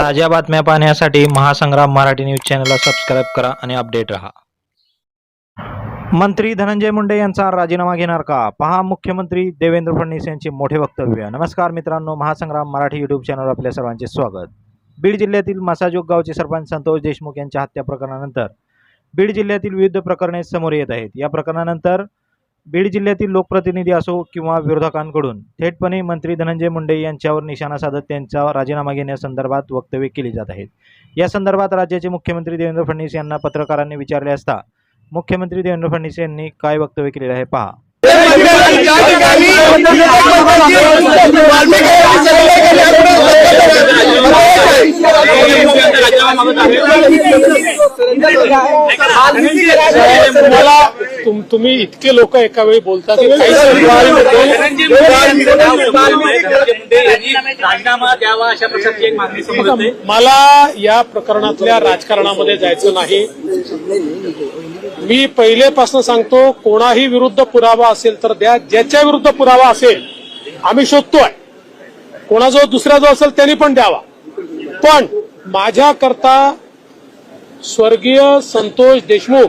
ताज्या बातम्या पाहण्यासाठी महासंग्राम मराठी न्यूज चॅनलला सबस्क्राईब करा आणि अपडेट रहा. मंत्री धनंजय मुंडे यांचा राजीनामा घेणार का? पहा मुख्यमंत्री देवेंद्र फडणवीस यांचे मोठे वक्तव्य. नमस्कार मित्रांनो महासंग्राम मराठी यूट्यूब चॅनलवर आपल्या सर्वांचे स्वागत. बीड जिल्ह्यातील मसाजोग गावचे सरपंच संतोष देशमुख यांच्या हत्या प्रकरणानंतर बीड जिल्ह्यातील विविध प्रकरणे समोर येत आहेत. या प्रकरणानंतर बीड जिल्ह्यातील लोकप्रतिनिधी असो किंवा विरोधकांकडून थेटपणे मंत्री धनंजय मुंडे यांच्यावर निशाणा साधत त्यांचा राजीनामा घेण्यासंदर्भात वक्तव्य केली जात आहेत. या संदर्भात राज्याचे मुख्यमंत्री देवेंद्र फडणवीस यांना पत्रकारांनी विचारले असता मुख्यमंत्री देवेंद्र फडणवीस यांनी काय वक्तव्य केलेलं आहे पहा. मला तुम- तुम्ही इतके लोक एका वेळी बोलता की राजीनामा द्यावा अशा प्रकारची एक मागणी मला या प्रकरणातल्या राजकारणामध्ये जायचं नाही. मी पहिलेपासून सांगतो कोणाही विरुद्ध पुरावा असेल तर द्या. ज्याच्या विरुद्ध पुरावा असेल आम्ही शोधतोय. कोणाजवळ दुसरा जो असेल त्यांनी पण द्यावा. पण माझ्याकरता स्वर्गीय संतोष देशमुख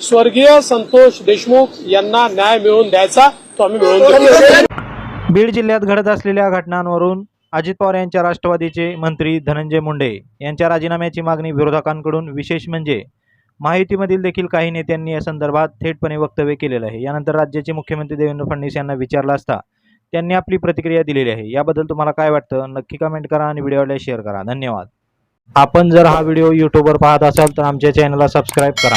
स्वर्गीय संतोष देशमुख यांना न्याय मिळवून द्यायचा तो आम्ही मिळवून देऊ. बीड जिल्ह्यात घडत असलेल्या घटनांवरून अजित पवार यांच्या राष्ट्रवादीचे मंत्री धनंजय मुंडे यांच्या राजीनाम्याची मागणी विरोधकांकडून विशेष म्हणजे माहितीमधील देखील काही नेत्यांनी या संदर्भात थेटपणे वक्तव्य केलेलं आहे. यानंतर राज्याचे मुख्यमंत्री देवेंद्र फडणवीस यांना विचारला असता त्यांनी आपली प्रतिक्रिया दिलेली आहे. याबद्दल तुम्हाला काय वाटतं? नक्की कमेंट करा आणि व्हिडिओला शेअर करा. धन्यवाद. आपण जर हा व्हिडिओ यूट्यूबवर पाहत असाल तर आमच्या चॅनलला सबस्क्राईब करा.